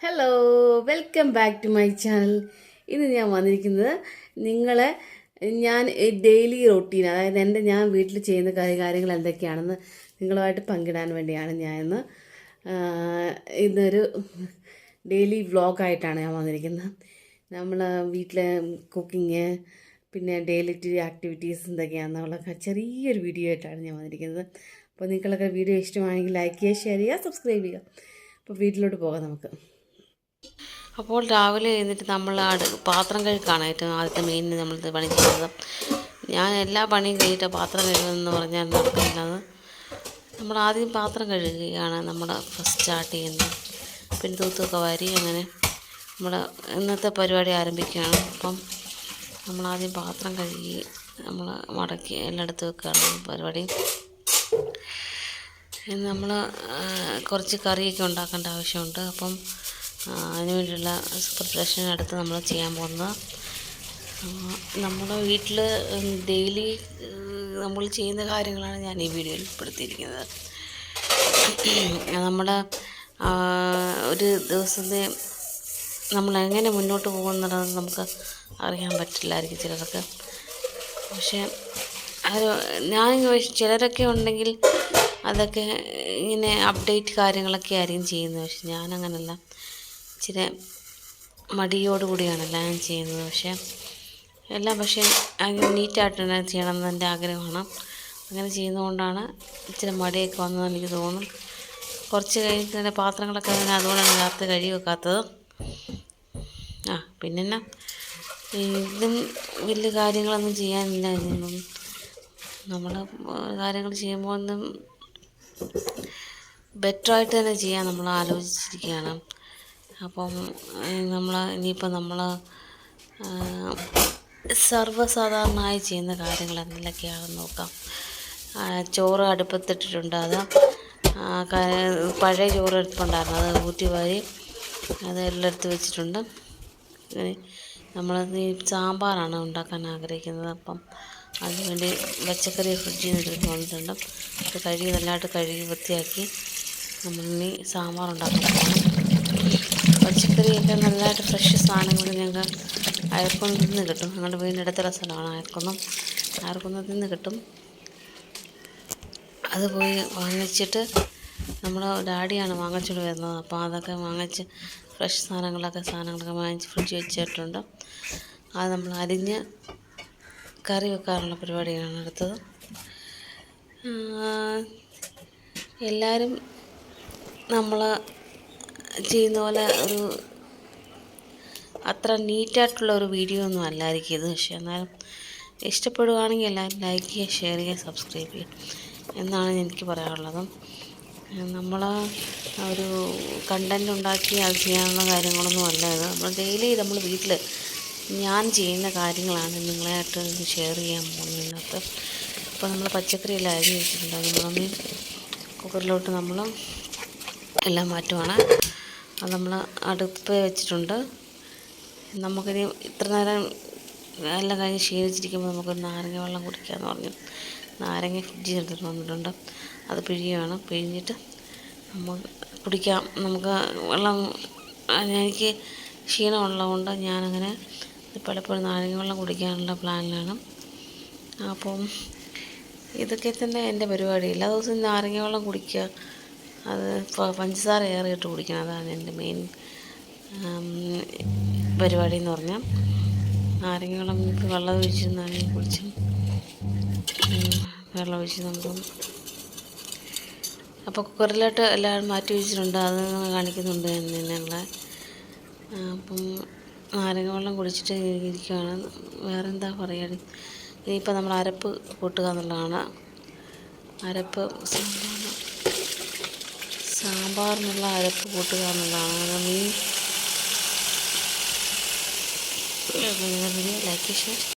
Hello welcome back to my channel ഇന്ന് ഞാൻ വന്നിരിക്കുന്നത് നിങ്ങളെ ഞാൻ ഡെയിലി റൊട്ടീൻ അതായത് എന്റെ ഞാൻ വീട്ടിൽ ചെയ്യുന്ന കാര്യ- കാര്യങ്ങൾ എന്തൊക്കെയാണെന്ന് നിങ്ങളുമായിട്ട് പങ്കിടാൻ വേണ്ടിയാണ് ഞാൻ ഇന്ന് ഇന്നൊരു ഡെയിലി വ്ളോഗായിട്ടാണ് ഞാൻ വന്നിരിക്കുന്നത്. നമ്മൾ വീട്ടിലെ കുക്കിങ് പിന്നെ ഡെയിലി ആക്ടിവിറ്റീസ് എന്തൊക്കെയാണെന്നുള്ള ചെറിയൊരു വീഡിയോ ആയിട്ടാണ് ഞാൻ വന്നിരിക്കുന്നത്. അപ്പോൾ നിങ്ങളൊക്കെ വീഡിയോ ഇഷ്ടമാണെങ്കിൽ ലൈക്ക് ചെയ്യുക ഷെയർ ചെയ്യുക സബ്സ്ക്രൈബ് ചെയ്യുക. അപ്പോൾ വീട്ടിലോട്ട് പോകാം നമുക്ക്. അപ്പോൾ രാവിലെ എഴുന്നിട്ട് നമ്മൾ പാത്രം കഴുകാണ് ഏറ്റവും ആദ്യത്തെ മെയിൻ നമ്മൾ പണി ചെയ്യുന്നത്. ഞാൻ എല്ലാ പണിയും കഴിഞ്ഞിട്ട് പാത്രം കഴുകുമെന്ന് പറഞ്ഞാൽ നടക്കുന്നത് നമ്മൾ ആദ്യം പാത്രം കഴുകുകയാണ് നമ്മൾ ഫസ്റ്റ് സ്റ്റാർട്ട് ചെയ്യുന്നത്. പിന്നെ തൂത്തൊക്കെ വാരി അങ്ങനെ നമ്മൾ ഇന്നത്തെ പരിപാടി ആരംഭിക്കുകയാണ്. അപ്പം നമ്മൾ ആദ്യം പാത്രം കഴുകി നമ്മൾ മടക്കി എല്ലായിടത്തും വെക്കുകയാണ് പരിപാടി. നമ്മൾ കുറച്ച് കറിയൊക്കെ ഉണ്ടാക്കേണ്ട ആവശ്യമുണ്ട്. അപ്പം ആ, അതിന് വേണ്ടിയുള്ള പ്രിപ്പറേഷൻ അടുത്ത് നമ്മൾ ചെയ്യാൻ പോകുന്നത്. നമ്മുടെ വീട്ടിൽ ഡെയിലി നമ്മൾ ചെയ്യുന്ന കാര്യങ്ങളാണ് ഞാൻ ഈ വീഡിയോയിൽ ഉൾപ്പെടുത്തിയിരിക്കുന്നത്. നമ്മുടെ ഒരു ദിവസത്തെ നമ്മൾ എങ്ങനെ മുന്നോട്ട് പോകുന്നുള്ളത് നമുക്ക് അറിയാൻ പറ്റില്ലായിരിക്കും ചിലർക്ക്. പക്ഷേ അത് ഞാൻ ചിലരൊക്കെ ഉണ്ടെങ്കിൽ അതൊക്കെ ഇങ്ങനെ അപ്ഡേറ്റ് കാര്യങ്ങളൊക്കെ ആയിരിക്കും ചെയ്യുന്നത്. പക്ഷെ ഞാനങ്ങനല്ല. ഇച്ചിരി മടിയോട് കൂടിയാണ് എല്ലാം ഞാൻ ചെയ്യുന്നത്. പക്ഷേ എല്ലാം പക്ഷേ നീറ്റായിട്ട് തന്നെ ചെയ്യണം ചെയ്യണമെന്ന് എന്റെ ആഗ്രഹമാണ്. അങ്ങനെ ചെയ്യുന്നതുകൊണ്ടാണ് ഇച്ചിരി മടിയൊക്കെ വന്നതെന്ന് എനിക്ക് തോന്നുന്നു. കുറച്ച് കഴിഞ്ഞിട്ട് എന്റെ പാത്രങ്ങളൊക്കെ അങ്ങനെ അതുകൊണ്ടാണ് രാത്രി കഴുകി വെക്കാത്തത് ആ പിന്നെ എന്നാ ഇതും വലിയ കാര്യങ്ങളൊന്നും ചെയ്യാനില്ല. ഇതൊന്നും നമ്മൾ കാര്യങ്ങൾ ചെയ്യുമ്പോൾ ഒന്നും ബെറ്ററായിട്ട് തന്നെ ചെയ്യാൻ നമ്മൾ ആലോചിച്ചിരിക്കുകയാണ് അപ്പം നമ്മൾ ഇനിയിപ്പോൾ നമ്മൾ സർവസാധാരണമായി ചെയ്യുന്ന കാര്യങ്ങൾ എന്തൊക്കെയാണെന്ന് നോക്കാം. ചോറ് അടുപ്പത്തിട്ടിട്ടുണ്ട് അത്. പഴയ ചോറ് എടുപ്പുണ്ടായിരുന്നു. അത് ഊറ്റി വാരി അത് എല്ലായിടത്ത് വെച്ചിട്ടുണ്ട്. നമ്മൾ ഈ സാമ്പാറാണ് ഉണ്ടാക്കാൻ ആഗ്രഹിക്കുന്നത്. അപ്പം അതിനുവേണ്ടി പച്ചക്കറി ഫ്രിഡ്ജിൽ നിന്ന് എടുത്ത് വന്നിട്ടുണ്ട്. അത് കഴുകി നല്ലതായിട്ട് കഴുകി വൃത്തിയാക്കി നമ്മളിനി സാമ്പാർ ഉണ്ടാക്കാൻ പച്ചക്കറിയൊക്കെ നല്ലതായിട്ട് ഫ്രഷ് സാധനങ്ങൾ ഞങ്ങൾക്ക് അയർക്കുന്നതിൽ നിന്ന് കിട്ടും. ഞങ്ങളുടെ വീടിന്റെ അടുത്തുള്ള സ്ഥലമാണ് അയർക്കുന്നം അയർക്കുന്നതിൽ നിന്ന് കിട്ടും. അത് പോയി വാങ്ങിച്ചിട്ട് നമ്മൾ ഡാഡിയാണ് വാങ്ങിച്ചിട്ട് വരുന്നത്. അപ്പോൾ അതൊക്കെ വാങ്ങിച്ച് ഫ്രഷ് സാധനങ്ങളൊക്കെ സാധനങ്ങളൊക്കെ വാങ്ങിച്ച് ഫ്രിഡ്ജിൽ വെച്ചിട്ടുണ്ട്. അത് നമ്മൾ അരിഞ്ഞ് കറി വെക്കാനുള്ള പരിപാടിയാണ് അടുത്തത്. എല്ലാവരും നമ്മൾ ചെയ്യുന്ന പോലെ ഒരു അത്ര നീറ്റായിട്ടുള്ള ഒരു വീഡിയോ ഒന്നും അല്ലായിരിക്കും ഇത് പക്ഷേ എന്നാലും ഇഷ്ടപ്പെടുകയാണെങ്കിൽ എല്ലാവരും ലൈക്ക് ചെയ്യുക ഷെയർ ചെയ്യുക സബ്സ്ക്രൈബ് ചെയ്യുക എന്നാണ് എനിക്ക് പറയാനുള്ളത്. നമ്മൾ ഒരു കണ്ടന്റ് ഉണ്ടാക്കി അത് ചെയ്യാനുള്ള കാര്യങ്ങളൊന്നും അല്ല ഇത്. നമ്മൾ ഡെയിലി നമ്മൾ വീട്ടിൽ ഞാൻ ചെയ്യുന്ന കാര്യങ്ങളാണ് നിങ്ങളായിട്ട് ഷെയർ ചെയ്യാൻ പോകുന്നതിനകത്ത് ഇപ്പോൾ നമ്മൾ പച്ചക്കറി എല്ലാം അരിഞ്ഞ് വെച്ചിട്ടുണ്ട്. നമ്മൾ കുക്കറിലോട്ട് നമ്മൾ എല്ലാം മാറ്റുവാണ്. അത് നമ്മൾ അടുപ്പ് വെച്ചിട്ടുണ്ട്. നമുക്കിനി ഇത്ര നേരം എല്ലാം കഴിഞ്ഞ് ക്ഷീണിച്ചിരിക്കുമ്പോൾ നമുക്കൊരു നാരങ്ങ വെള്ളം കുടിക്കാമെന്ന് പറഞ്ഞു. നാരങ്ങ ഫ്രിഡ്ജിൽ എടുത്ത് വന്നിട്ടുണ്ട്. അത് പിഴിയുകയാണ് പിഴിഞ്ഞിട്ട് നമ്മൾ കുടിക്കാം. നമുക്ക് വെള്ളം എനിക്ക് ക്ഷീണമുള്ളതുകൊണ്ട് ഞാനങ്ങനെ പലപ്പോഴും നാരങ്ങ വെള്ളം കുടിക്കാനുള്ള പ്ലാനിലാണ്. അപ്പം ഇതൊക്കെ തന്നെ എന്റെ പരിപാടി എല്ലാ ദിവസവും നാരങ്ങ വെള്ളം കുടിക്കുക അത് പഞ്ചസാര ഏറെ ഇട്ട് കുടിക്കണം. അതാണ് എന്റെ മെയിൻ പരിപാടി എന്ന് പറഞ്ഞാൽ. ആരെങ്കിലും നമുക്ക് വെള്ളം ഒഴിച്ച് നാരങ്ങ കുടിച്ചും വെള്ളം ഒഴിച്ച് നമുക്ക് അപ്പോൾ കുക്കറിലോട്ട് എല്ലാം മാറ്റി വെച്ചിട്ടുണ്ട്. അത് കാണിക്കുന്നുണ്ട് എന്നുള്ള. അപ്പം നാരങ്ങ വെള്ളം കുടിച്ചിട്ട് ഇരിക്കുകയാണ് വേറെ എന്താ പറയുക ഇനിയിപ്പോൾ നമ്മൾ അരപ്പ് കൂട്ടുക എന്നുള്ളതാണ്. അരപ്പ് സാമ്പാർ. സാമ്പാറിനുള്ള അരപ്പ് കൂട്ടുക എന്നുള്ളതാണ്. അത് മീൻ ലൈക്ക് ഷെയർ